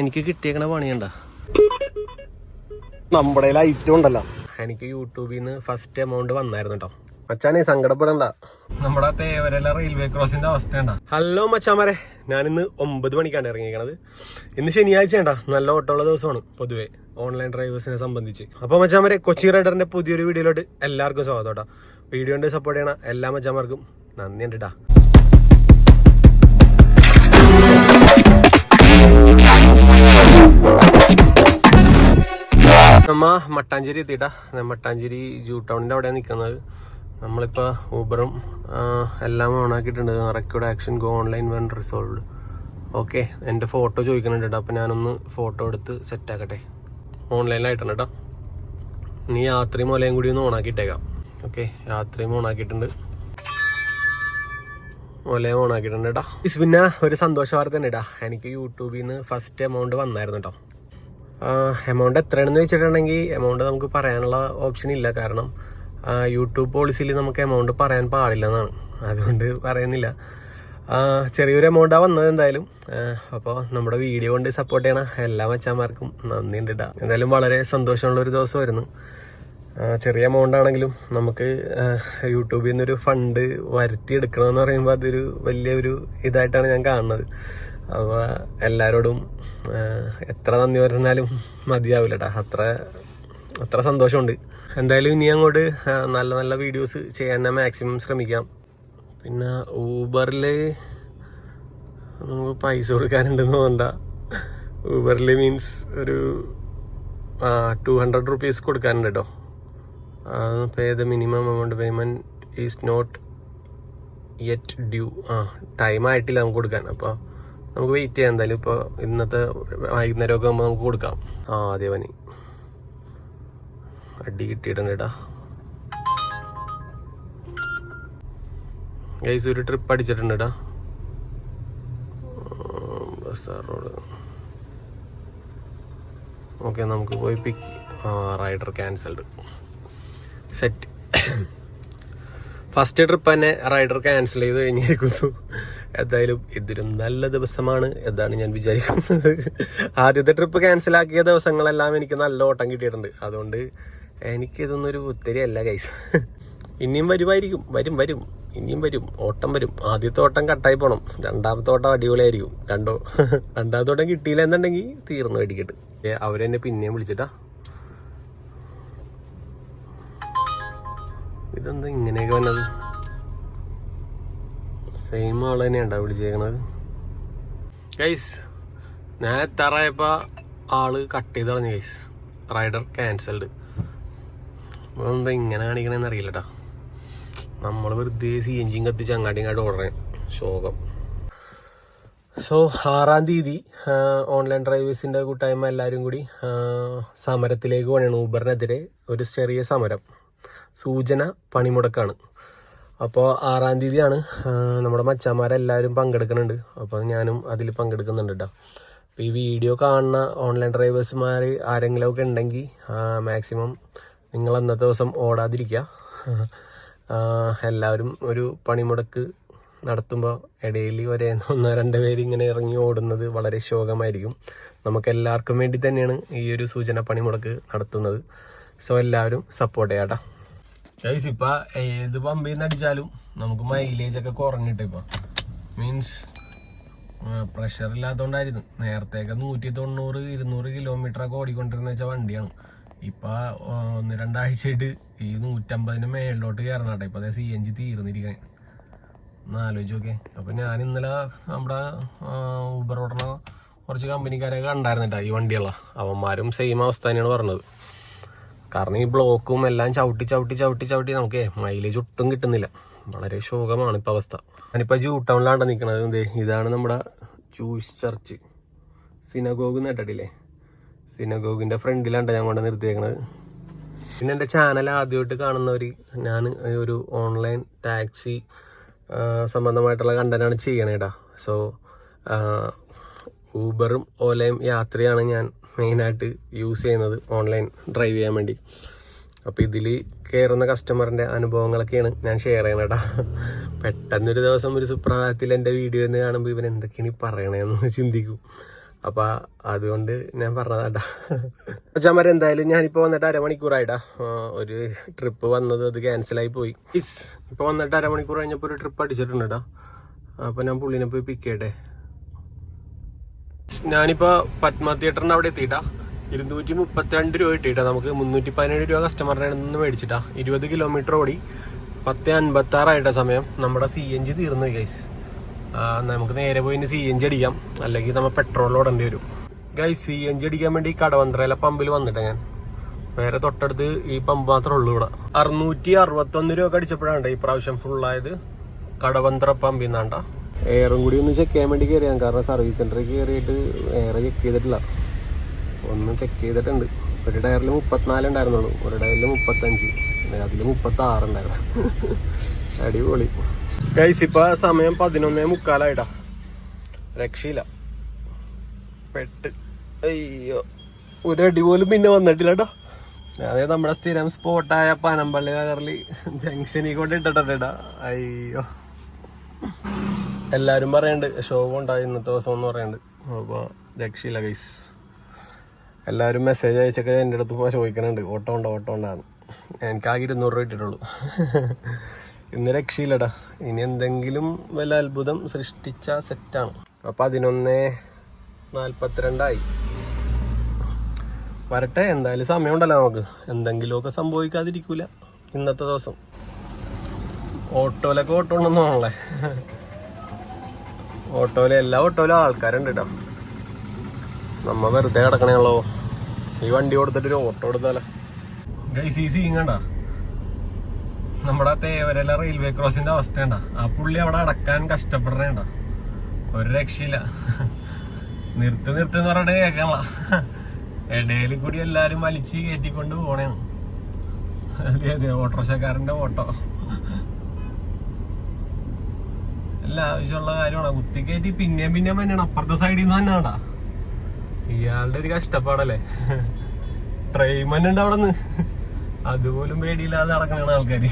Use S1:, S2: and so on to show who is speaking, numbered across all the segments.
S1: എനിക്ക് കിട്ടിയേക്കണ പണിയണ്ട? നമ്മുടെ ഐറ്റം ഉണ്ടല്ലോ. എനിക്ക് യൂട്യൂബിൽ നിന്ന് ഫസ്റ്റ് എമൗണ്ട് വന്നായിരുന്നു കേട്ടോ മച്ചാനെ സങ്കടപ്പെടണ്ട. നമ്മുടെ തേവരല റെയിൽവേ ക്രോസിന്റെ അവസ്ഥ ഹലോ മച്ചാമാരെ ഞാനിന്ന് ഒമ്പത് മണിക്കാണ് ഇറങ്ങിയിരിക്കണത് ഇന്ന് ശനിയാഴ്ച ഉണ്ടാ നല്ല ഓട്ടമുള്ള ദിവസമാണ് പൊതുവേ ഓൺലൈൻ ഡ്രൈവേഴ്സിനെ സംബന്ധിച്ച്. അപ്പോൾ മച്ചാമാരെ കൊച്ചി റൈഡറിന്റെ പുതിയൊരു വീഡിയോയിലോട്ട് എല്ലാവർക്കും സ്വാഗതം കേട്ടോ വീഡിയോ സപ്പോർട്ട് ചെയ്യണ എല്ലാ മച്ചാമാർക്കും നന്ദി ഉണ്ട് നമ്മ മട്ടാഞ്ചേരി എത്തിയിട്ടാ. മട്ടാഞ്ചേരി ജൂ ടൗണിന്റെ അവിടെയാണ് നിൽക്കുന്നത് നമ്മളിപ്പോൾ ഊബറും എല്ലാം ഓണാക്കിയിട്ടുണ്ട് record action go online one resolve okay എന്റെ ഫോട്ടോ ചോദിക്കുന്നുണ്ട് കേട്ടോ അപ്പോൾ ഞാനൊന്ന് ഫോട്ടോ എടുത്ത് സെറ്റാക്കട്ടെ ഓൺലൈനിലായിട്ടാണ് കേട്ടോ നീ യാത്രയും മുലയും കൂടി ഒന്ന് ഓണാക്കിയിട്ടേക്കാം ഓക്കെ യാത്രയും ഓണാക്കിയിട്ടുണ്ട് മുലയും ഓണാക്കിയിട്ടുണ്ട് കേട്ടോ പിന്നെ ഒരു സന്തോഷ വാർത്ത തന്നെ കേട്ടോ എനിക്ക് യൂട്യൂബിൽ നിന്ന് ഫസ്റ്റ് എമൗണ്ട് വന്നായിരുന്നു കേട്ടോ എമൗണ്ട് എത്രയാണെന്ന് വെച്ചിട്ടുണ്ടെങ്കിൽ എമൗണ്ട് നമുക്ക് പറയാനുള്ള ഓപ്ഷൻ ഇല്ല. കാരണം യൂട്യൂബ് പോളിസിയിൽ നമുക്ക് എമൗണ്ട് പറയാൻ പാടില്ല എന്നാണ് അതുകൊണ്ട് പറയുന്നില്ല. ചെറിയൊരു എമൗണ്ടാണ് വന്നത് എന്തായാലും. അപ്പോൾ നമ്മുടെ വീഡിയോ കൊണ്ട് സപ്പോർട്ട് ചെയ്യണ എല്ലാ മച്ചാന്മാർക്കും നന്ദിയുണ്ട് കേട്ടോ എന്തായാലും വളരെ സന്തോഷമുള്ളൊരു ദിവസമായിരുന്നു. ചെറിയ എമൗണ്ട് ആണെങ്കിലും നമുക്ക് യൂട്യൂബിൽ നിന്നൊരു ഫണ്ട് വരുത്തിയെടുക്കണമെന്ന് പറയുമ്പോൾ അതൊരു വലിയൊരു ഇതായിട്ടാണ് ഞാൻ കാണുന്നത്. അപ്പോൾ എല്ലാവരോടും എത്ര നന്ദി പറഞ്ഞാലും മതിയാവില്ല കേട്ടോ അത്ര അത്ര സന്തോഷമുണ്ട്. എന്തായാലും ഇനി അങ്ങോട്ട് നല്ല നല്ല വീഡിയോസ് ചെയ്യാൻ ഞാൻ മാക്സിമം ശ്രമിക്കാം. പിന്നെ ഊബറിൽ നമുക്ക് പൈസ കൊടുക്കാനുണ്ടെന്ന് തോന്നണ്ട. ഊബറിൽ മീൻസ് ഒരു ടു ഹൺഡ്രഡ് റുപ്പീസ് കൊടുക്കാനുണ്ട് കേട്ടോ pay the minimum amount payment is not yet due ആ ടൈം ആയിട്ടില്ല നമുക്ക് കൊടുക്കാൻ. അപ്പോൾ നമുക്ക് വെയിറ്റ് ചെയ്യാം. എന്തായാലും ഇപ്പോൾ ഇന്നത്തെ വൈകുന്നേരമൊക്കെ ആകുമ്പോൾ നമുക്ക് കൊടുക്കാം. ആ ദേവനി അടി കിട്ടിയിട്ടുണ്ട് കേട്ടാ ഗൈസ് ഒരു ട്രിപ്പ് അടിച്ചിട്ടുണ്ട് കേട്ടാ റോഡ് ഓക്കെ നമുക്ക് പോയി പിക്ക് ആ rider cancelled set first trip തന്നെ റൈഡർ ക്യാൻസൽ ചെയ്ത് കഴിഞ്ഞിരിക്കുന്നു. എന്തായാലും ഇതൊരു നല്ല ദിവസമാണ് എന്നാണ് ഞാൻ വിചാരിക്കുന്നത്. ആദ്യത്തെ ട്രിപ്പ് ക്യാൻസൽ ആക്കിയ ദിവസങ്ങളെല്ലാം എനിക്ക് നല്ല ഓട്ടം കിട്ടിയിട്ടുണ്ട്. അതുകൊണ്ട് എനിക്കിതൊന്നും ഒരു ഒത്തിരി അല്ല ഗൈസ് ഇനിയും വരുമായിരിക്കും വരും വരും. ഇനിയും വരും. ഓട്ടം വരും. ആദ്യത്തെ ഓട്ടം കട്ടായി പോണം. രണ്ടാമത്തെ ഓട്ടം അടിപൊളിയായിരിക്കും. കണ്ടോ? രണ്ടാമത്തെ ഓട്ടം കിട്ടിയില്ല എന്നുണ്ടെങ്കിൽ തീർന്നു വെടിക്കട്ട്. അവരെന്നെ പിന്നെയും വിളിച്ചിട്ടാ? ഇതെന്താ ഇങ്ങനെയൊക്കെ വന്നത്? സെയിം ആൾ തന്നെയാണ്ടാ വിളിച്ചേക്കണത്. ഗൈസ് ഞാൻ എത്താറായപ്പോ ആൾ കട്ട് ചെയ്ത് കളഞ്ഞു ഗൈസ് റൈഡർ ക്യാൻസൽഡ് എന്താ ഇങ്ങനെ കാണിക്കണെന്ന് അറിയില്ലട്ടാ. നമ്മൾ വെറുതെ സി ജിയും കത്തിച്ച് അങ്ങാട്ടും ഇങ്ങോട്ട് ഓടണേ. ശോകം. സോ ആറാം തീയതി ഓൺലൈൻ ഡ്രൈവേഴ്സിന്റെ കൂട്ടായ്മ എല്ലാവരും കൂടി സമരത്തിലേക്ക് പോകണം ഊബറിനെതിരെ ഒരു ചെറിയ സമരം. സൂചന പണിമുടക്കാണ്. അപ്പോൾ ആറാം തീയതിയാണ് നമ്മുടെ മച്ചാന്മാരെല്ലാവരും പങ്കെടുക്കുന്നുണ്ട്. അപ്പോൾ ഞാനും അതിൽ പങ്കെടുക്കുന്നുണ്ട് കേട്ടോ അപ്പോൾ ഈ വീഡിയോ കാണുന്ന ഓൺലൈൻ ഡ്രൈവേഴ്സുമാർ ആരെങ്കിലുമൊക്കെ ഉണ്ടെങ്കിൽ മാക്സിമം നിങ്ങൾ അന്നത്തെ ദിവസം ഓടാതിരിക്കുക എല്ലാവരും ഒരു പണിമുടക്ക് നടത്തുമ്പോൾ ഇടയിൽ ഒരേ ഒന്നോ രണ്ടോ പേര് ഇങ്ങനെ ഇറങ്ങി ഓടുന്നത് വളരെ ശോകമായിരിക്കും. നമുക്ക് എല്ലാവർക്കും വേണ്ടി തന്നെയാണ് ഈ ഒരു സൂചന പണിമുടക്ക് നടത്തുന്നത്. സോ എല്ലാവരും സപ്പോർട്ട് ചെയ്യാട്ടോ ഗൈസ് ഇപ്പൊ ഏത് പമ്പിൽ നിന്ന് അടിച്ചാലും നമുക്ക് മൈലേജ് ഒക്കെ കുറഞ്ഞിട്ട് ഇപ്പൊ. മീൻസ് പ്രഷർ ഇല്ലാത്തോണ്ടായിരുന്നു. നേരത്തെയൊക്കെ നൂറ്റി തൊണ്ണൂറ് ഇരുന്നൂറ് കിലോമീറ്റർ ഒക്കെ ഓടിക്കൊണ്ടിരുന്ന വെച്ച വണ്ടിയാണ്. ഇപ്പൊ ഒന്ന് രണ്ടാഴ്ചയായിട്ട് ഈ നൂറ്റമ്പതിന് മേളിലോട്ട് കയറണട്ടെ. ഇപ്പൊ സി എൻ ജി തീർന്നിരിക്കണേ. ഒന്ന് നോക്കെ അപ്പൊ ഞാൻ ഇന്നലെ നമ്മുടെ ഊബർ ഓടണ കുറച്ച് കമ്പനിക്കാരൊക്കെ കണ്ടായിരുന്നിട്ടാ ഈ വണ്ടിയുള്ള അവന്മാരും സെയിം അവസ്ഥ തന്നെയാണ് പറഞ്ഞത്. കാരണം ഈ ബ്ലോക്കും എല്ലാം ചവിട്ടി ചവിട്ടി ചവിട്ടി ചവിട്ടി നമുക്ക് മൈലേജ് ഒട്ടും കിട്ടുന്നില്ല. വളരെ ശോകമാണ് ഇപ്പം അവസ്ഥ. ഞാനിപ്പോൾ ജൂ ടൗണിലാണ് നിൽക്കുന്നത് എന്തേ? ഇതാണ് നമ്മുടെ ജൂസ് ചർച്ച് സിനഗോഗ് നേട്ടിട്ടില്ലേ സിനഗോഗിന്റെ ഫ്രണ്ടിലാണ് ഞാൻ കൊണ്ട് നിർത്തിയേക്കുന്നത് പിന്നെ എന്റെ ചാനൽ ആദ്യമായിട്ട് കാണുന്നവർ ഞാൻ ഒരു ഓൺലൈൻ ടാക്സി സംബന്ധമായിട്ടുള്ള കണ്ടന്റാണ് ചെയ്യണേടാ സോ ഊബറും ഓലയും യാത്രയാണ് ഞാൻ മെയിനായിട്ട് യൂസ് ചെയ്യുന്നത് ഓൺലൈൻ ഡ്രൈവ് ചെയ്യാൻ വേണ്ടി. അപ്പോൾ ഇതിൽ കയറുന്ന കസ്റ്റമറിന്റെ അനുഭവങ്ങളൊക്കെയാണ് ഞാൻ ഷെയർ ചെയ്യണേടാ പെട്ടെന്നൊരു ദിവസം ഒരു സുപ്രഭാതത്തിൽ എന്റെ വീഡിയോ എന്ന് കാണുമ്പോൾ ഇവൻ എന്തൊക്കെയാണ് ഈ പറയണതെന്ന് ചിന്തിക്കും. അപ്പോൾ അതുകൊണ്ട് ഞാൻ പറഞ്ഞതാട്ടാ അച്ഛന്മാരെ എന്തായാലും ഞാനിപ്പോൾ വന്നിട്ട് അരമണിക്കൂറായിട്ടാ. ഒരു ട്രിപ്പ് വന്നത് അത് ക്യാൻസലായി പോയി. ഇപ്പോൾ ഇപ്പൊ വന്നിട്ട് അരമണിക്കൂർ കഴിഞ്ഞപ്പോൾ ഒരു ട്രിപ്പ് അടിച്ചിട്ടുണ്ട് കേട്ടോ അപ്പോൾ ഞാൻ പുള്ളിനെ പോയി പിക്ക് ചെയ്യട്ടെ. ഞാനിപ്പോ പത്മ തിയേറ്ററിന്റെ അവിടെ എത്തിയിട്ടാ. ഇരുന്നൂറ്റി മുപ്പത്തിരണ്ട് രൂപ കിട്ടിയിട്ടാ. നമുക്ക് മുന്നൂറ്റി പതിനേഴ് രൂപ കസ്റ്റമറിനെ നിന്ന് മേടിച്ചിട്ടാ. ഇരുപത് കിലോമീറ്റർ ഓടി പത്ത് അൻപത്താറായിട്ട സമയം. നമ്മുടെ സി എൻ ജി തീർന്നു ഗൈസ് നമുക്ക് നേരെ പോയി സി എൻ ജി അടിക്കാം. അല്ലെങ്കിൽ നമ്മൾ പെട്രോൾ ഓടേണ്ടി വരും. ഗൈസ് സി എൻ ജി അടിക്കാൻ വേണ്ടി കടവന്ത്രയിലെ പമ്പിൽ വന്നിട്ടാ ഞാൻ. വേറെ തൊട്ടടുത്ത് ഈ പമ്പ് മാത്രമേ ഉള്ളൂ ഇവിടെ. അറുന്നൂറ്റി അറുപത്തൊന്ന് രൂപ അടിച്ചപ്പോഴാണ് ഈ പ്രാവശ്യം ഫുള്ളായത് കടവന്ത്ര പമ്പിൽ നിന്നാണ്ട. എയറും കൂടി ഒന്ന് ചെക്ക് ചെയ്യാൻ വേണ്ടി കയറിയാൻ കാരണം സർവീസ് സെന്ററിൽ കയറിയിട്ട് എയർ ചെക്ക് ചെയ്തിട്ടില്ല. ഒന്ന് ചെക്ക് ചെയ്തിട്ടുണ്ട്. ഒരു ടയറിൽ മുപ്പത്തിനാല് ഉണ്ടായിരുന്നുള്ളൂ. ഒരു ടയറിൽ മുപ്പത്തഞ്ച്. അതിൽ മുപ്പത്തി ആറ് ഉണ്ടായിരുന്നു. അടിപൊളി. ഗൈസ് ഇപ്പൊ സമയം പതിനൊന്നേ മുക്കാലായിട്ടാ. രക്ഷയില്ല. പെട്ട്. അയ്യോ. ഒരു പോലും പിന്നെ വന്നിട്ടില്ല കേട്ടോ. അതായത് നമ്മുടെ സ്ഥിരം സ്പോട്ടായ പനമ്പള്ളി നഗറിൽ ജംഗ്ഷനിൽ കൊണ്ട് ഇട്ടിട്ടുണ്ട് അയ്യോ. എല്ലാരും പറയണ്ട് ശോകം ഉണ്ടായി ഇന്നത്തെ ദിവസം എന്ന് പറയണ്ട്. അപ്പൊ രക്ഷയില്ല ഗൈസ് എല്ലാവരും മെസ്സേജ് അയച്ചൊക്കെ എന്റെ അടുത്ത് പോയി ചോദിക്കണുണ്ട്. ഓട്ടോ ഉണ്ടോ ഓട്ടോ ഉണ്ടാന്ന് എനിക്കാകെ ഇരുന്നൂറ് രൂപ ഇട്ടിട്ടുള്ളൂ. ഇന്ന് രക്ഷയില്ലടാ. ഇനി എന്തെങ്കിലും വല്ല അത്ഭുതം സൃഷ്ടിച്ച സെറ്റാണ് അപ്പൊ പതിനൊന്ന് നാൽപ്പത്തിരണ്ടായി വരട്ടെ എന്തായാലും സമയമുണ്ടല്ലോ നമുക്ക്. എന്തെങ്കിലുമൊക്കെ സംഭവിക്കാതിരിക്കൂല ഇന്നത്തെ ദിവസം. ഓട്ടോയിലൊക്കെ ഓട്ടോ ഉണ്ടെന്നാണല്ലേ ഓട്ടോയിൽ എല്ലാ ഓട്ടോയിലും ആൾക്കാരുണ്ട് കേട്ടോ നമ്മ വെറുതെ കിടക്കണേയുള്ളോ ഈ വണ്ടി കൊടുത്തിട്ട് ഒരു ഓട്ടോ കൊടുത്താലേ ഗൈസ് ഈ സീൻ കണ്ട? നമ്മുടെ തേവരല റെയിൽവേ ക്രോസിന്റെ അവസ്ഥ കണ്ട? ആ പുള്ളി അവിടെ അടക്കാൻ കഷ്ടപ്പെടണേണ്ട ഒരു രക്ഷയില്ല. നിർത്ത് നിർത്ത് എന്ന് പറഞ്ഞിട്ട് കേൾക്കണ ഇടയിൽ കൂടി എല്ലാരും വലിച്ച് കയറ്റിക്കൊണ്ട് പോണേണ്. അതെ അതെ ഓട്ടോറിക്ഷക്കാരന്റെ ഓട്ടോ. അല്ല ആവശ്യമുള്ള കാര്യമാണ്. കുത്തി കയറ്റി പിന്നെയും പിന്നെയും തന്നെയാണ് അപ്പുറത്തെ സൈഡിൽ നിന്ന് തന്നെ ഇയാളുടെ ഒരു കഷ്ടപ്പാടല്ലേ? ട്രെയിൻ ഉണ്ട് അവിടെ നിന്ന് അതുപോലും പേടിയില്ലാതെ നടക്കണ ആൾക്കാര്.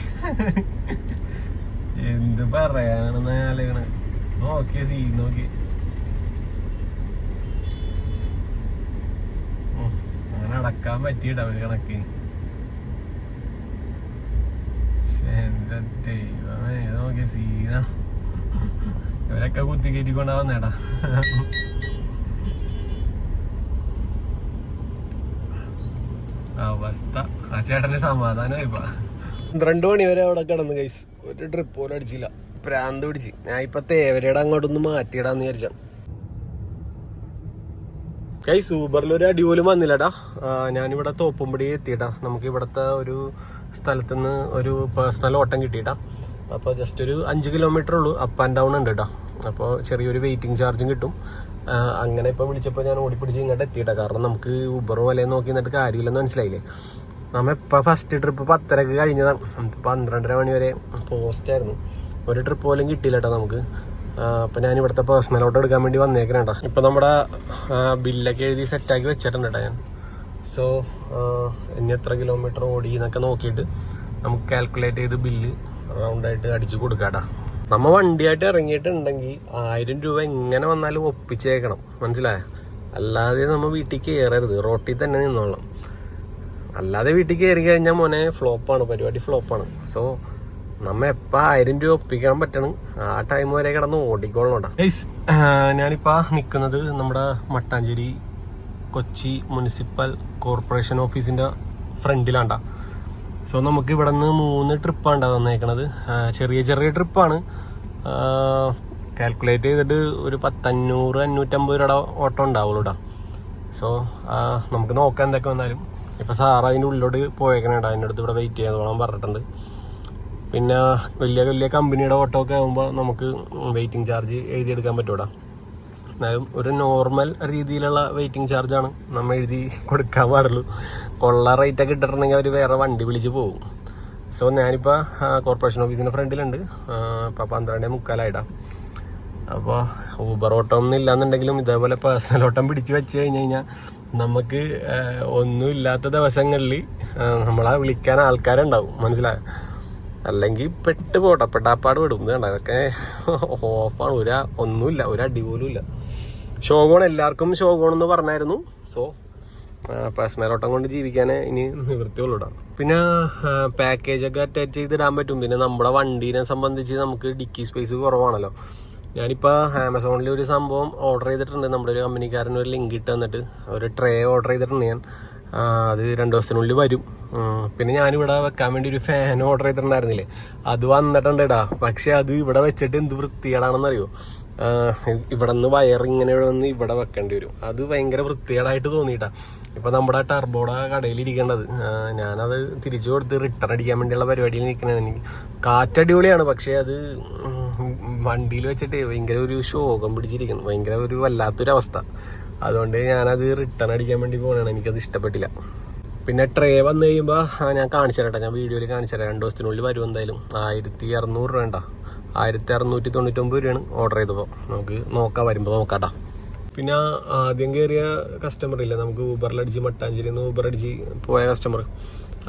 S1: എന്ത് പറയാനാണെന്ന് ആലോചിക്കണ. നോക്കിയ സീ നോക്കി അങ്ങനെ അടക്കാൻ പറ്റിയിട്ട ഒരു കണക്കിന് ശ്ശെ, എന്റെ ദൈവമേ നോക്കിയ സീനാണ് ഇവരൊക്കെ കുത്തി കയറ്റിക്കൊണ്ടാ വന്നേടാ അവസ്ഥ. ആ ചേട്ടന് സമാധാനമായി പന്ത്രണ്ട് മണി വരെ അവിടെ കിടന്നു കൈസ് ഒരു ട്രിപ്പ് പോലും അടിച്ചില്ല. പ്രാന്ത് പിടിച്ച്. ഞാൻ ഇപ്പൊ തേവരയുടെ അങ്ങോട്ടൊന്ന് മാറ്റിയിടാന്ന് വിചാരിച്ച കൈസ് അടി പോലും വന്നില്ലടാ. ഞാനിവിടെ തോപ്പുംപടി എത്തിയിട്ടാ. നമുക്ക് ഇവിടുത്തെ ഒരു സ്ഥലത്തുനിന്ന് ഒരു പേഴ്സണൽ ഓട്ടം കിട്ടിയിട്ടാ. അപ്പോൾ ജസ്റ്റ് ഒരു അഞ്ച് കിലോമീറ്റർ ഉള്ളൂ അപ്പ് ആൻഡ് ഡൗൺ ഉണ്ട് കേട്ടോ അപ്പോൾ ചെറിയൊരു വെയിറ്റിംഗ് ചാർജും കിട്ടും. അങ്ങനെ ഇപ്പോൾ വിളിച്ചപ്പോൾ ഞാൻ ഓടിപ്പിടിച്ച് ഇങ്ങോട്ട് എത്തിയിട്ടാ. കാരണം നമുക്ക് ഊബർ വില നോക്കി നിന്നിട്ട് കാര്യമില്ലെന്ന് മനസ്സിലായില്ലേ? നമ്മൾ ഇപ്പോൾ ഫസ്റ്റ് ട്രിപ്പ് പത്തരക്ക് കഴിഞ്ഞതാണ്. നമുക്ക് പന്ത്രണ്ടര മണി വരെ പോസ്റ്റായിരുന്നു ഒരു ട്രിപ്പ് പോലും കിട്ടിയില്ല കേട്ടോ നമുക്ക്. അപ്പോൾ ഞാൻ ഇവിടുത്തെ പേഴ്സണൽ ഓട്ടോ എടുക്കാൻ വേണ്ടി വന്നേക്കണ കേട്ടോ ഇപ്പം നമ്മുടെ ബില്ലൊക്കെ എഴുതി സെറ്റാക്കി വെച്ചിട്ടുണ്ട് ഞാൻ. സോ ഇനി എത്ര കിലോമീറ്റർ ഓടി എന്നൊക്കെ നോക്കിയിട്ട് നമുക്ക് കാൽക്കുലേറ്റ് ചെയ്ത് ബില്ല് റൗണ്ടായിട്ട് അടിച്ചു കൊടുക്കാട്ടാ നമ്മ വണ്ടിയായിട്ട് ഇറങ്ങിയിട്ടുണ്ടെങ്കിൽ ആയിരം രൂപ എങ്ങനെ വന്നാലും ഒപ്പിച്ചേക്കണം. മനസ്സിലായ? അല്ലാതെ നമ്മൾ വീട്ടിൽ കയറരുത് റോട്ടിൽ തന്നെ നിന്നോളാം. അല്ലാതെ വീട്ടിൽ കയറി കഴിഞ്ഞാൽ മോനെ ഫ്ലോപ്പാണ്. പരിപാടി ഫ്ലോപ്പാണ്. സോ നമ്മ എപ്പോൾ ആയിരം രൂപ ഒപ്പിക്കാൻ പറ്റണം? ആ ടൈം വരെ കിടന്ന് ഓടിക്കോളണോട്ടാ ഞാനിപ്പോൾ നിൽക്കുന്നത് നമ്മുടെ മട്ടാഞ്ചേരി കൊച്ചി മുനിസിപ്പൽ കോർപ്പറേഷൻ ഓഫീസിന്റെ ഫ്രണ്ടിലാണ്ടാ. സോ നമുക്ക് ഇവിടെ നിന്ന് മൂന്ന് ട്രിപ്പാണ് തന്നേക്കണത്. ചെറിയ ചെറിയ ട്രിപ്പാണ് കാൽക്കുലേറ്റ് ചെയ്തിട്ട് ഒരു പത്തഞ്ഞൂറ് അഞ്ഞൂറ്റമ്പത് രൂപയുടെ ഓട്ടോ ഉണ്ടാവുള്ളൂ കേട്ടോ സോ നമുക്ക് നോക്കാം എന്തൊക്കെ വന്നാലും. ഇപ്പം സാറ് അതിന്റെ ഉള്ളിലോട്ട് പോയേക്കണേടാ അതിന്റെ അടുത്ത് ഇവിടെ വെയിറ്റ് ചെയ്യാതോളം പറഞ്ഞിട്ടുണ്ട്. പിന്നെ വലിയ വലിയ കമ്പനിയുടെ ഓട്ടോ ഒക്കെ ആകുമ്പോൾ നമുക്ക് വെയിറ്റിംഗ് ചാർജ് എഴുതിയെടുക്കാൻ പറ്റൂടാ. എന്നാലും ഒരു നോർമൽ രീതിയിലുള്ള വെയിറ്റിംഗ് ചാർജാണ് നമ്മൾ എഴുതി കൊടുക്കാൻ പാടുള്ളൂ. കൊള്ള റേറ്റൊക്കെ ഇട്ടിട്ടുണ്ടെങ്കിൽ അവർ വേറെ വണ്ടി വിളിച്ച് പോകും. സോ ഞാനിപ്പോൾ കോർപ്പറേഷൻ ഓഫീസിന്റെ ഫ്രണ്ടിലുണ്ട് ഇപ്പോൾ പന്ത്രണ്ടേ മുക്കാലായിട്ടാ അപ്പോൾ ഊബർ ഓട്ടം ഒന്നും ഇല്ലാന്നുണ്ടെങ്കിലും ഇതേപോലെ പേഴ്സണൽ ഓട്ടം പിടിച്ച് വെച്ച് കഴിഞ്ഞ് കഴിഞ്ഞാൽ നമുക്ക് ഒന്നും ഇല്ലാത്ത ദിവസങ്ങളിൽ നമ്മളെ വിളിക്കാൻ ആൾക്കാരുണ്ടാവും. മനസ്സിലായോ? അല്ലെങ്കിൽ പെട്ട് പോട്ടെ. പെട്ടാപ്പാട് വിടും വേണ്ട അതൊക്കെ ഓഫാണ് ഒരു ഒന്നുമില്ല. ഒരു അടി പോലും ഇല്ല. ഷോഗോൺ എല്ലാവർക്കും ഷോഗോൺ എന്ന് പറഞ്ഞായിരുന്നു സോ പേഴ്സണൽ ഓട്ടം കൊണ്ട് ജീവിക്കാനേ ഇനി നിവൃത്തിയുള്ളൂ പിന്നെ പാക്കേജൊക്കെ അറ്റാച്ച് ചെയ്തിടാൻ പറ്റും. പിന്നെ നമ്മുടെ വണ്ടീനെ സംബന്ധിച്ച് നമുക്ക് ഡിക്കി സ്പേസ് കുറവാണല്ലോ. ഞാനിപ്പോൾ ആമസോണിൽ ഒരു സംഭവം ഓർഡർ ചെയ്തിട്ടുണ്ട്. നമ്മുടെ ഒരു കമ്പനിക്കാരൻ ഒരു ലിങ്ക് ഇട്ട് തന്നിട്ട്. ഒരു ട്രേ ഓർഡർ ചെയ്തിട്ടുണ്ട് ഞാൻ. അത് രണ്ട് ദിവസത്തിനുള്ളിൽ വരും. പിന്നെ ഞാനിവിടെ വെക്കാൻ വേണ്ടി ഒരു ഫാൻ ഓർഡർ ചെയ്തിട്ടുണ്ടായിരുന്നില്ലേ? അത് വന്നിട്ടുണ്ട് ഇടാ പക്ഷെ അത് ഇവിടെ വെച്ചിട്ട് എന്ത് വൃത്തികേടാണെന്നറിയോ? ഇവിടെ നിന്ന് വയർ ഇങ്ങനെ വന്ന് ഇവിടെ വെക്കേണ്ടി വരും. അത് ഭയങ്കര വൃത്തികേടായിട്ട് തോന്നിയിട്ടാ. ഇപ്പൊ നമ്മുടെ ടർബോടെ കടയിൽ ഇരിക്കേണ്ടത് ഞാനത് തിരിച്ചു കൊടുത്ത് റിട്ടേൺ അടിക്കാൻ വേണ്ടിയുള്ള പരിപാടിയിൽ നിൽക്കണേ. എനിക്ക് കാറ്റടിപൊളിയാണ്. പക്ഷെ അത് വണ്ടിയിൽ വെച്ചിട്ട് ഭയങ്കര ഒരു ശോകം പിടിച്ചിരിക്കുന്നു. ഭയങ്കര ഒരു വല്ലാത്തൊരു അവസ്ഥ അതുകൊണ്ട് ഞാനത് റിട്ടേൺ അടിക്കാൻ വേണ്ടി പോകണതാണ് എനിക്കത് ഇഷ്ടപ്പെട്ടില്ല. പിന്നെ ട്രേ വന്നു കഴിയുമ്പോൾ ഞാൻ കാണിച്ചു ഞാൻ വീഡിയോയിൽ കാണിച്ചു തരാം. രണ്ട് ദിവസത്തിനുള്ളിൽ വരും എന്തായാലും. ആയിരത്തി അറുന്നൂറ് രൂപ ഉണ്ടോ? ആയിരത്തി അറുന്നൂറ്റി തൊണ്ണൂറ്റൊമ്പത് രൂപയാണ് ഓർഡർ ചെയ്തപ്പോൾ നമുക്ക് നോക്കാം വരുമ്പോൾ നോക്കാട്ടോ പിന്നെ ആദ്യം കയറിയ കസ്റ്റമർ ഇല്ല? നമുക്ക് ഊബറിലടിച്ച് മട്ടാഞ്ചേരി നിന്ന് ഊബർ അടിച്ച് പോയ കസ്റ്റമർ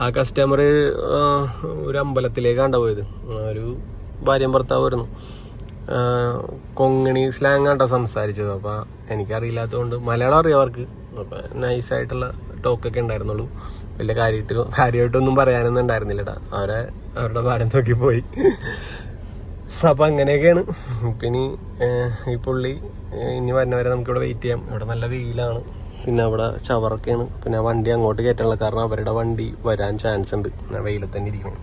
S1: ആ കസ്റ്റമർ ഒരു അമ്പലത്തിലേക്കാണ്ട പോയത്. ഒരു ഭാര്യയും ഭർത്താവായിരുന്നു കൊങ്ങണി സ്ലാങ് ആട്ടോ സംസാരിച്ചത്. അപ്പോൾ എനിക്കറിയില്ലാത്തതുകൊണ്ട് മലയാളം അറിയാം അവർക്ക്. അപ്പോൾ നൈസായിട്ടുള്ള ടോക്കൊക്കെ ഉണ്ടായിരുന്നുള്ളൂ. വലിയ കാര്യമായിട്ട് കാര്യമായിട്ടൊന്നും പറയാനൊന്നും ഉണ്ടായിരുന്നില്ലടാ അവരെ അവരുടെ ഭാരം നോക്കി പോയി. അപ്പം അങ്ങനെയൊക്കെയാണ്. പിന്നെ ഈ, പുള്ളി ഇനി വരുന്നവരെ നമുക്കിവിടെ വെയിറ്റ് ചെയ്യാം. ഇവിടെ നല്ല വെയിലാണ്. പിന്നെ അവിടെ ചവറൊക്കെയാണ്. പിന്നെ വണ്ടി അങ്ങോട്ട് കയറ്റാനുള്ള കാരണം അവരുടെ വണ്ടി വരാൻ ചാൻസ് ഉണ്ട്. വെയിലത്തന്നെ വെയിലത്ത് തന്നെ ഇരിക്കണം.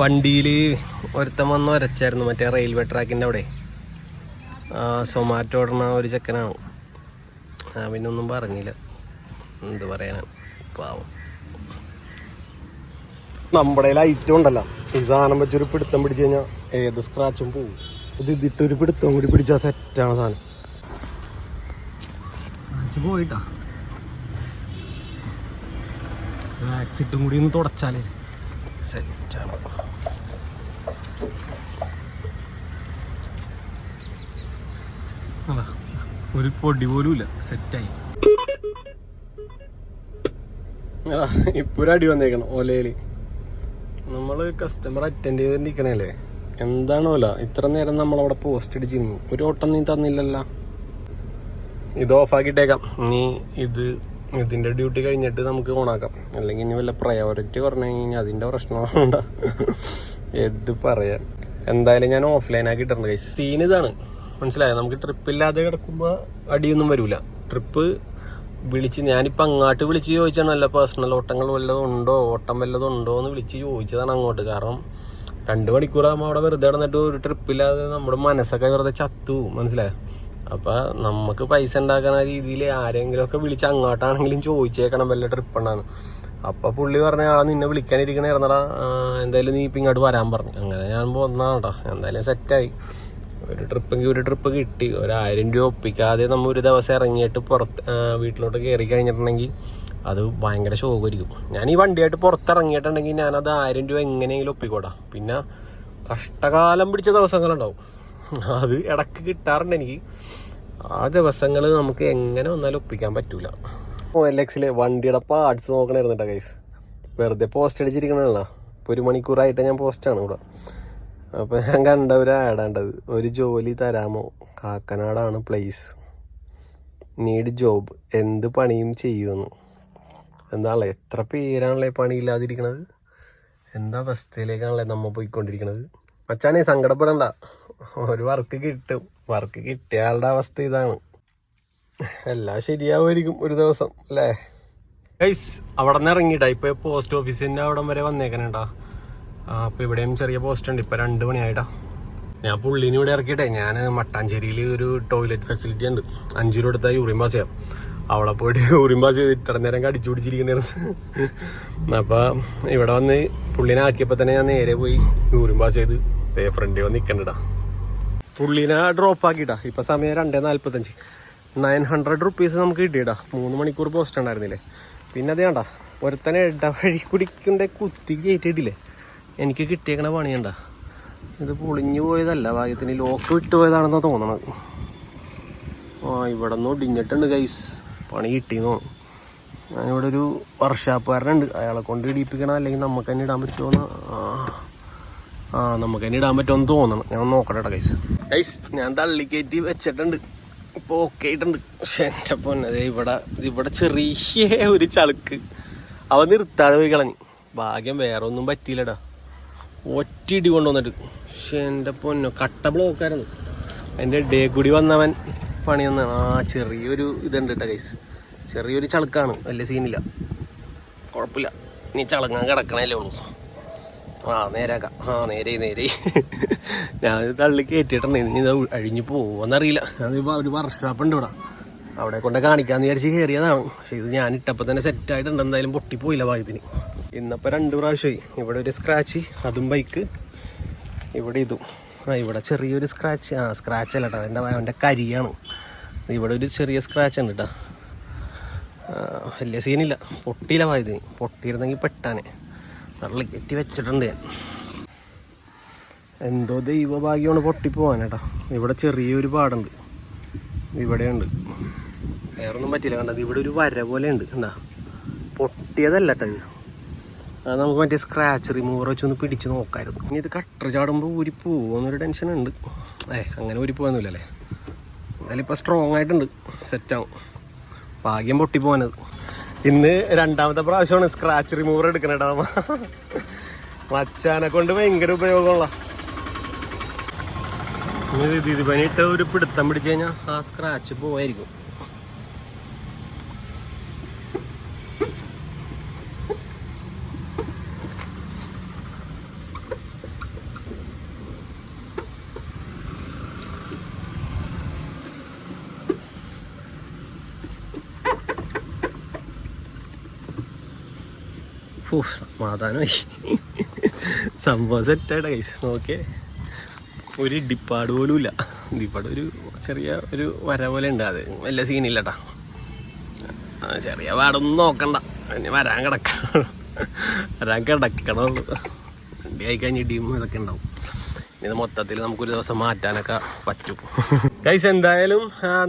S1: വണ്ടിയിൽ ഒരുത്തം വന്ന് വരച്ചായിരുന്നു മറ്റേ റെയിൽവേ ട്രാക്കിന്റെ അവിടെ. സൊമാറ്റോ ഇടുന്ന ഒരു ചെക്കനാണ്. ആ പിന്നെ ഒന്നും പറഞ്ഞില്ല. എന്ത് പറയാനാണ് പാവം. നമ്മുടെ ഐറ്റം ഉണ്ടല്ലോ. ഈ സാധനം വെച്ചൊരു പിടുത്തം പിടിച്ചു കഴിഞ്ഞാൽ ഏത് സ്ക്രാച്ചും പോവും. ഇത് ഇതിട്ടൊരു പിടുത്തം കൂടി പിടിച്ചാൽ സെറ്റാണ് സാധനം. സ്ക്രാച്ച് പോയിട്ടാ? വാക്സിട്ടും കൂടി ഒന്ന് തുടച്ചാലേ. സെറ്റാണ് അതാ ഒരു പൊടി പോലും ഇല്ല. സെറ്റായി ഇപ്പൊരടി വന്നേക്കണം ഓലയിൽ. നമ്മൾ കസ്റ്റമർ അറ്റൻഡ് ചെയ്ത് നിൽക്കണല്ലേ എന്താണ് ഓല? ഇത്ര നേരം നമ്മളവിടെ പോസ്റ്റ് അടിച്ചിരുന്നു ഒരു ഓട്ടം നീ തന്നില്ലല്ല. ഇത് ഓഫാക്കിയിട്ടേക്കാം നീ ഇത് ഇതിന്റെ ഡ്യൂട്ടി കഴിഞ്ഞിട്ട് നമുക്ക് ഓണാക്കാം അല്ലെങ്കിൽ ഇനി വല്ല പ്രയോറിറ്റി പറഞ്ഞു കഴിഞ്ഞാൽ അതിന്റെ പ്രശ്നമാണോ എന്ത് പറയാൻ. എന്തായാലും ഞാൻ ഓഫ്ലൈൻ ആക്കി ഇട്ടിട്ടുണ്ട്. സീൻ ഇതാണ്. മനസ്സിലായോ? നമുക്ക് ട്രിപ്പ് ഇല്ലാതെ കിടക്കുമ്പോൾ അടിയൊന്നും വരില്ല ട്രിപ്പ് വിളിച്ച് ഞാനിപ്പോൾ അങ്ങോട്ട് വിളിച്ച് ചോദിച്ചാണ് വല്ല പേഴ്സണൽ ഓട്ടങ്ങൾ വല്ലതും ഉണ്ടോ? ഓട്ടം വല്ലതും ഉണ്ടോ എന്ന് വിളിച്ച് ചോദിച്ചതാണ് അങ്ങോട്ട്. കാരണം രണ്ട് മണിക്കൂർ നമ്മൾ അവിടെ വെറുതെ നടന്നിട്ട് ഒരു ട്രിപ്പില്ലാതെ നമ്മുടെ മനസ്സൊക്കെ വെറുതെ ചത്തു. മനസ്സിലായോ? അപ്പോൾ നമുക്ക് പൈസ ഉണ്ടാക്കുന്ന രീതിയിൽ ആരെങ്കിലുമൊക്കെ വിളിച്ച് അങ്ങോട്ടാണെങ്കിലും ചോദിച്ചേക്കണം വല്ല ട്രിപ്പ് ഉണ്ടാകുന്നു അപ്പോൾ പുള്ളി പറഞ്ഞ ആളെ നിന്നെ വിളിക്കാനിരിക്കണേ ഇറന്നടാ എന്തായാലും നീ ഇപ്പം ഇങ്ങോട്ട് വരാൻ പറഞ്ഞു. അങ്ങനെ ഞാൻ പോന്നതാണ് കേട്ടോ എന്തായാലും സെറ്റായി ഒരു ട്രിപ്പെങ്കിൽ ഒരു ട്രിപ്പ് കിട്ടി. ഒരായിരം രൂപ ഒപ്പിക്കാതെ നമ്മൾ ഒരു ദിവസം ഇറങ്ങിയിട്ട് പുറത്ത് വീട്ടിലോട്ട് കയറി കഴിഞ്ഞിട്ടുണ്ടെങ്കിൽ അത് ഭയങ്കര ശോകമായിരിക്കും ഞാൻ ഈ വണ്ടിയായിട്ട് പുറത്തിറങ്ങിയിട്ടുണ്ടെങ്കിൽ ഞാനത് ആയിരം രൂപ എങ്ങനെയെങ്കിലും ഒപ്പിക്കോടാ. പിന്നെ കഷ്ടകാലം പിടിച്ച ദിവസങ്ങളുണ്ടാവും. അത് ഇടയ്ക്ക് കിട്ടാറുണ്ട് എനിക്ക്. ആ ദിവസങ്ങൾ നമുക്ക് എങ്ങനെ വന്നാലും ഒപ്പിക്കാൻ പറ്റൂല. ഓ എൽ എക്സിലെ വണ്ടിയുടെ പാർട്സ് നോക്കണായിരുന്നു കേട്ടോ കൈസ് വെറുതെ പോസ്റ്റ് അടിച്ചിരിക്കണല്ലോ ഇപ്പോൾ ഒരു മണിക്കൂറായിട്ട് ഞാൻ പോസ്റ്റാണ് ഇവിടെ. അപ്പോൾ ഞാൻ കണ്ട ഒരു ഒരു ജോലി തരാമോ? കാക്കനാടാണ് പ്ലേസ് നീഡ് ജോബ് എന്ത് പണിയും ചെയ്യുമെന്ന് എന്താണല്ലേ? എത്ര പേരാണല്ലേ പണിയില്ലാതിരിക്കണത്? എന്താ അവസ്ഥയിലേക്കാണല്ലേ നമ്മൾ പോയിക്കൊണ്ടിരിക്കണത്? മച്ചാനെ സങ്കടപ്പെടണ്ട. ഒരു വർക്ക് കിട്ടും. വർക്ക് കിട്ടിയ ആളുടെ അവസ്ഥ ഇതാണ്. എല്ലാം ശരിയാവുമായിരിക്കും ഒരു ദിവസം അല്ലേ? ഗൈസ് അവിടെ നിന്ന് ഇറങ്ങിയിട്ടാ. ഇപ്പൊ പോസ്റ്റ് ഓഫീസിന്റെ അവിടം വരെ വന്നേക്കണേട്ടാ. അപ്പൊ ഇവിടെയും ചെറിയ പോസ്റ്റ് ഉണ്ട്. ഇപ്പൊ രണ്ട് മണിയായിട്ടാ. ഞാൻ പുള്ളിനെ ഇവിടെ ഇറക്കിയിട്ടെ. ഞാൻ മട്ടാഞ്ചേരിയിൽ ഒരു ടോയ്ലറ്റ് ഫെസിലിറ്റി ഉണ്ട്. അഞ്ചു രൂപ എടുത്താൽ യൂറിൻ പാസ് ചെയ്യാം. അവിടെ പോയിട്ട് യൂറിൻ പാസ് ചെയ്ത് ഇത്ര നേരം കടിച്ചു പിടിച്ചിരിക്കണായിരുന്നു അപ്പോൾ ഇവിടെ വന്ന് പുള്ളിനെ ആക്കിയപ്പോൾ തന്നെ ഞാൻ നേരെ പോയി യൂറിൻ പാസ് ചെയ്ത്. ഫ്രണ്ടിൽ വന്ന് നിൽക്കണ്ടടാ പുള്ളിനെ ഡ്രോപ്പ് ആക്കിട്ടാ ഇപ്പൊ സമയം രണ്ടേ നാല്പത്തഞ്ച്. നയൻ ഹൺഡ്രഡ് റുപ്പീസ് നമുക്ക് കിട്ടിയിട്ടാ. മൂന്ന് മണിക്കൂർ പോസ്റ്റ് ഉണ്ടായിരുന്നില്ലേ? പിന്നെ അത് വേണ്ട. ഒരുത്തനെ ഇടവഴി കുടിക്കണ്ടേ കുത്തി കയറ്റിയിട്ടില്ലേ എനിക്ക് കിട്ടിയേക്കണ പണിയണ്ട. ഇത് പൊളിഞ്ഞു പോയതല്ല ഭാഗ്യത്തിന് ലോക്ക് വിട്ടു പോയതാണെന്നാ തോന്നണത്. ആ ഇവിടെ നിന്ന് ഒടിഞ്ഞിട്ടുണ്ട് ഗൈസ് പണി കിട്ടിയെന്ന് തോന്നുന്നു. ഞാനിവിടെ ഒരു വർഷാപ്പുകാരനുണ്ട് അയാളെ കൊണ്ട് ഇടിപ്പിക്കണം അല്ലെങ്കിൽ നമുക്ക് തന്നെ ഇടാൻ പറ്റുമോന്ന്? ആ നമുക്ക് തന്നെ ഇടാൻ പറ്റുമെന്ന് തോന്നണം. ഞാൻ നോക്കട്ടെ ഗൈസ് ഗൈസ് ഞാൻ തള്ളിക്കയറ്റി വെച്ചിട്ടുണ്ട്. ഇപ്പോൾ ഓക്കെ ആയിട്ടുണ്ട്. പക്ഷെ എന്റെ പൊന്നത് ഇവിടെ ഇവിടെ ചെറിയ ഒരു ചളുക്ക്. അവ നിർത്താതെ പോയി കളഞ്ഞു. ഭാഗ്യം വേറെ ഒന്നും പറ്റിയില്ലടാ. ഒറ്റ ഇടി കൊണ്ടുവന്നിട്ട്. പക്ഷെ എന്റെ പൊന്നോ കട്ട ബ്ലോക്കായിരുന്നു അതിന്റെ ഡേ കൂടി വന്നവൻ പണി വന്നാണ് ആ ചെറിയൊരു ഇതുണ്ട് കേട്ടോ ഗൈസ് ചെറിയൊരു ചളുക്കാണ്. വലിയ സീനില്ല കുഴപ്പമില്ല. ഇനി ചളങ്ങാൻ കിടക്കണല്ലേ ഉള്ളൂ. ആ നേരാക്കാം. ആ നേരെ നേരെ. ഞാൻ തള്ളി കയറ്റിയിട്ടുണ്ട് ഇനി ഇത് അഴിഞ്ഞു പോകുമെന്നറിയില്ല ഞാനിപ്പോൾ ഒരു വർക്ക്ഷോപ്പ് ഉണ്ട് ഇവിടെ. അവിടെ കൊണ്ട് കാണിക്കാമെന്ന് വിചാരിച്ച് കയറിയതാണ് പക്ഷേ ഇത് ഞാൻ ഇട്ടപ്പോൾ തന്നെ സെറ്റായിട്ടുണ്ട് എന്തായാലും പൊട്ടിപ്പോയില്ല ഭാഗ്യത്തിന്. ഇന്നപ്പോൾ രണ്ട് പ്രാവശ്യമായി. ഇവിടെ ഒരു സ്ക്രാച്ച് അതും ബൈക്ക് ഇവിടെ ഇതും. ആ ഇവിടെ ചെറിയൊരു സ്ക്രാച്ച് ആ സ്ക്രാച്ച് അല്ല കേട്ടോ അതിന്റെ അവന്റെ കരിയാണ്. ഇവിടെ ഒരു ചെറിയ സ്ക്രാച്ച് ഉണ്ട് കേട്ടോ വലിയ സീനില്ല പൊട്ടിയില്ല ഭാഗ്യത്തിന് പൊട്ടിയിരുന്നെങ്കിൽ പെട്ടാനെ. നല്ല കെറ്റി വെച്ചിട്ടുണ്ട് ഞാൻ. എന്തോ ദൈവഭാഗ്യമാണ് പൊട്ടിപ്പോവാൻ കേട്ടോ ഇവിടെ ചെറിയൊരു പാടുണ്ട്. ഇവിടെയുണ്ട് വേറൊന്നും പറ്റില്ല കണ്ടത് ഇവിടെ ഒരു വര പോലെ ഉണ്ട് കണ്ടാ? പൊട്ടിയതല്ല കേട്ടോ ഇത്. നമുക്ക് മറ്റേ സ്ക്രാച്ച് റിമൂവർ വെച്ച് ഒന്ന് പിടിച്ച് നോക്കായിരുന്നു. ഇനി ഇത് കട്ടർ ചാടുമ്പോൾ ഊരി പോകുമെന്നൊരു ടെൻഷൻ ഉണ്ട്. ഏ അങ്ങനെ ഊരി പോകുന്നില്ലല്ലേ എന്തായാലും ഇപ്പോൾ സ്ട്രോങ് ആയിട്ടുണ്ട്. സെറ്റാവും ഭാഗ്യം പൊട്ടിപ്പോവാനത്. ഇന്ന് രണ്ടാമത്തെ പ്രാവശ്യമാണ് സ്ക്രാച്ച് റിമൂവർ എടുക്കണേടാ മച്ചാനെ കൊണ്ട് ഭയങ്കര ഉപയോഗമുള്ള. ഇത് പനിയിട്ട് ഒരു പിടുത്തം പിടിച്ചു കഴിഞ്ഞാൽ ആ സ്ക്രാച്ച് പോവായിരിക്കും. സമാധാനമായി. സംഭവം സെറ്റായിട്ട് കൈസ് നോക്കേ ഒരു ഇടിപ്പാട് പോലും ഇല്ല ഇടിപ്പാട് ഒരു ചെറിയ ഒരു വര പോലെ ഉണ്ട് അത്. വല്ല സീനില്ല കേട്ടാ ചെറിയ പാടൊന്നും നോക്കണ്ട. ഇനി വരാൻ കിടക്ക വരാൻ കിടക്കണുള്ളൂ. വണ്ടി ആയിക്കഴിഞ്ഞ് ഇടിയും ഇതൊക്കെ ഉണ്ടാവും. ഇത് മൊത്തത്തിൽ നമുക്കൊരു ദിവസം മാറ്റാനൊക്കെ പറ്റും. കൈസ് എന്തായാലും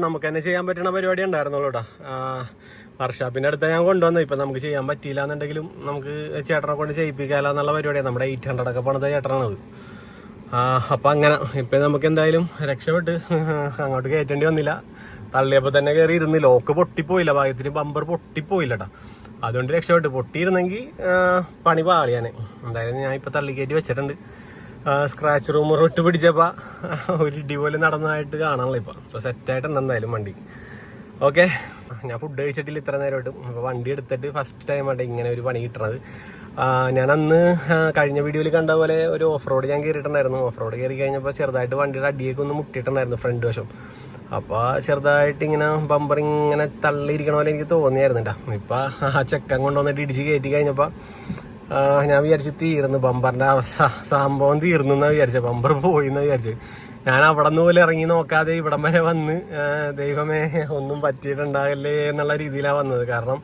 S1: നമുക്ക് തന്നെ ചെയ്യാൻ പറ്റുന്ന പരിപാടി ഉണ്ടായിരുന്നുള്ളൂ കേട്ടോ വർഷാപ്പിന്റെ അടുത്ത് ഞാൻ കൊണ്ടുവന്നു. ഇപ്പം നമുക്ക് ചെയ്യാൻ പറ്റിയില്ല എന്നുണ്ടെങ്കിലും നമുക്ക് ചേട്ടനെ കൊണ്ട് ചെയ്യിപ്പിക്കാമല്ലോ എന്നുള്ള പരിപാടിയാണ് നമ്മുടെ എയ്റ്റ് ഹൺഡ്രഡ് ഒക്കെ പണിത ചേട്ടനാണത് അപ്പം അങ്ങനെ. ഇപ്പം നമുക്ക് എന്തായാലും രക്ഷപ്പെട്ട് അങ്ങോട്ട് കയറ്റേണ്ടി വന്നില്ല. തള്ളിയപ്പോൾ തന്നെ കയറി ഇരുന്ന് ലോക്ക് പൊട്ടിപ്പോയില്ല. ഭാഗ്യത്തിന് ബമ്പർ പൊട്ടിപ്പോയില്ല കേട്ടോ അതുകൊണ്ട് രക്ഷപ്പെട്ട്. പൊട്ടിയിരുന്നെങ്കിൽ പണി പാളിയാണ് എന്തായാലും ഞാൻ ഇപ്പം തള്ളിക്കയറ്റി വെച്ചിട്ടുണ്ട്. സ്ക്രാച്ച് റൂമർ വിട്ട് പിടിച്ചപ്പോൾ ഒരു ഇടി നടന്നതായിട്ട് കാണാനുള്ള ഇപ്പം. ഇപ്പോൾ സെറ്റായിട്ടുണ്ട് എന്തായാലും വണ്ടി. ഓക്കെ. ഞാൻ ഫുഡ് കഴിച്ചിട്ടില്ല ഇത്ര നേരമായിട്ടും. അപ്പോൾ വണ്ടി എടുത്തിട്ട് ഫസ്റ്റ് ടൈമാണ് ഇങ്ങനെ ഒരു പണി കിട്ടണത്. ഞാൻ അന്ന് കഴിഞ്ഞ വീഡിയോയിൽ കണ്ട പോലെ ഒരു ഓഫ് റോഡ് ഞാൻ കയറിയിട്ടുണ്ടായിരുന്നു ഓഫ് റോഡ് കയറി കഴിഞ്ഞപ്പോൾ ചെറുതായിട്ട് വണ്ടിയുടെ അടിയൊക്കെ ഒന്ന് മുട്ടിയിട്ടുണ്ടായിരുന്നു ഫ്രണ്ട് വശം. അപ്പോൾ ചെറുതായിട്ട് ഇങ്ങനെ ബമ്പർ ഇങ്ങനെ തള്ളിയിരിക്കണ പോലെ എനിക്ക് തോന്നിയായിരുന്നു കേട്ടോ ഇപ്പം ആ ചെക്കൻ കൊണ്ടുവന്നിട്ട് ഇടിച്ച് കയറ്റി കഴിഞ്ഞപ്പോൾ ഞാൻ വിചാരിച്ച് തീർന്നു ബമ്പറിന്റെ അവസ്ഥ. സംഭവം തീർന്നു എന്നാ വിചാരിച്ചത് ബമ്പർ പോയി എന്നാ വിചാരിച്ചു. ഞാൻ അവിടെ നിന്ന് പോലും ഇറങ്ങി നോക്കാതെ ഇവിടം വരെ വന്ന് ദൈവമേ ഒന്നും പറ്റിയിട്ടുണ്ടാകല്ലേ എന്നുള്ള രീതിയിലാണ് വന്നത്. കാരണം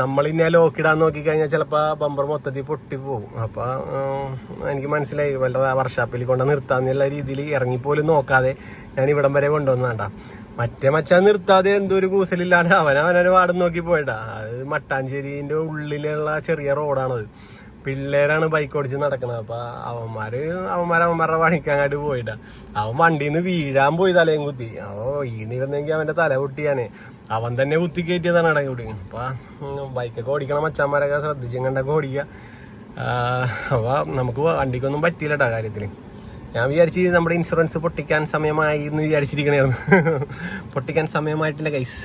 S1: നമ്മൾ ഇന്നെ ലോക്കിടാൻ നോക്കിക്കഴിഞ്ഞാൽ ചിലപ്പോൾ ബമ്പർ മൊത്തത്തിൽ പൊട്ടിപ്പോകും അപ്പോൾ എനിക്ക് മനസ്സിലായി. വല്ല വർഷാപ്പിൽ കൊണ്ട് നിർത്താന്നുള്ള രീതിയിൽ ഇറങ്ങിപ്പോലും നോക്കാതെ ഞാൻ ഇവിടം വരെ കൊണ്ടുവന്നാണ്ടാ മറ്റേ മച്ചാൻ നിർത്താതെ എന്തോ ഒരു കൂസലില്ലാണ്ട് അവൻ വാടം നോക്കി പോയിട്ടാ അത് മട്ടാഞ്ചേരിന്റെ ഉള്ളിലുള്ള ചെറിയ റോഡാണത്. പിള്ളേരാണ് ബൈക്ക് ഓടിച്ച് നടക്കണത്. അപ്പൊ അവന്മാര് അവന്മാർ അവന്മാരുടെ പണിക്കങ്ങാട്ട് പോയിട്ടാ അവൻ വണ്ടിന്ന് വീഴാൻ പോയി തലയും കുത്തി. അവ വീണിരുന്നെങ്കിൽ അവന്റെ തല പൊട്ടിയാനെ അവൻ തന്നെ കുത്തി കയറ്റിയതാണ് ഇടം കൂടി അപ്പൊ ബൈക്കൊക്കെ ഓടിക്കണ മച്ചാന്മാരൊക്കെ ശ്രദ്ധിച്ചും കണ്ടൊക്കെ ഓടിക്കുക അപ്പൊ നമുക്ക് വണ്ടിക്കൊന്നും പറ്റിയില്ലട്ടാ കാര്യത്തിന് ഞാൻ വിചാരിച്ച് നമ്മുടെ ഇൻഷുറൻസ് പൊട്ടിക്കാൻ സമയമായി എന്ന് വിചാരിച്ചിരിക്കണായിരുന്നു. പൊട്ടിക്കാൻ സമയമായിട്ടില്ല കൈസ്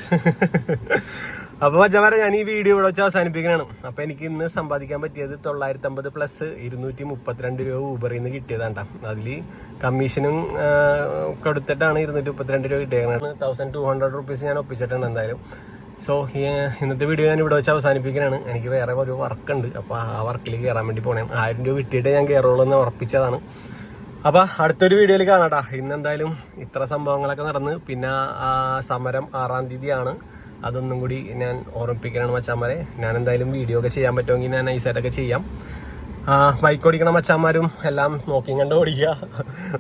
S1: അപ്പോൾ വച്ചവരെ ഞാൻ ഈ വീഡിയോ ഇവിടെ വെച്ച് അവസാനിപ്പിക്കണം അപ്പോൾ എനിക്ക് ഇന്ന് സമ്പാദിക്കാൻ പറ്റിയത് തൊള്ളായിരത്തി അമ്പത് പ്ലസ് ഇരുന്നൂറ്റി മുപ്പത്തിരണ്ട് രൂപ ഊബറിൽ നിന്ന് കിട്ടിയതാണ്ടാ അതിൽ കമ്മീഷനും കൊടുത്തിട്ടാണ് ഇരുന്നൂറ്റി മുപ്പത്തിരണ്ട് രൂപ കിട്ടിയത് തൗസൻഡ് ടു ഹൺഡ്രഡ് റുപ്പീസ് ഞാൻ ഒപ്പിച്ചിട്ടുണ്ട് എന്തായാലും. സോ ഇന്നത്തെ വീഡിയോ ഞാൻ ഇവിടെ വെച്ച് അവസാനിപ്പിക്കാനാണ് എനിക്ക് വേറെ ഒരു വർക്കുണ്ട് അപ്പോൾ ആ വർക്കിൽ കയറാൻ വേണ്ടി പോകണേ ആയിരം രൂപ കിട്ടിയിട്ട് ഞാൻ കയറുള്ളൂ എന്ന് ഉറപ്പിച്ചതാണ്. അപ്പൊ അടുത്തൊരു വീഡിയോയിൽ കാണാട്ടാ. ഇന്ന് എന്തായാലും ഇത്ര സംഭവങ്ങളൊക്കെ നടന്ന് പിന്നെ സമരം ആറാം തീയതിയാണ്. അതൊന്നും കൂടി ഞാൻ ഓർമ്മിപ്പിക്കാനാണ് മച്ചാന്മാരെ. ഞാൻ എന്തായാലും വീഡിയോ ഒക്കെ ചെയ്യാൻ പറ്റുമെങ്കിൽ ഞാൻ നൈസായിട്ടൊക്കെ ചെയ്യാം. ബൈക്ക് ഓടിക്കണ മച്ചാന്മാരും എല്ലാം നോക്കി കണ്ട് ഓടിക്കുക.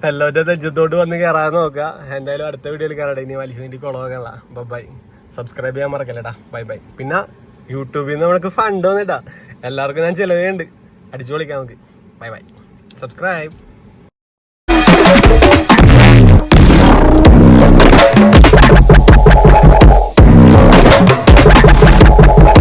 S1: എല്ലാവരുടെ തെജത്തോട്ട് വന്ന് കയറാതെ നോക്കുക. എന്തായാലും അടുത്ത വീഡിയോയിൽ കയറട്ടെ ഇനി വലിച്ചു വേണ്ടി കുളമൊക്കെയുള്ള ബൈ സബ്സ്ക്രൈബ് ചെയ്യാൻ മറക്കല്ലേട്ടാ ബൈ ബൈ പിന്നെ യൂട്യൂബിൽ നിന്ന് നമുക്ക് ഫണ്ട് വന്നിട്ടാ. എല്ലാവർക്കും ഞാൻ ചിലവേണ്ട് അടിച്ചു പൊളിക്കാം നമുക്ക്. Bye bye subscribe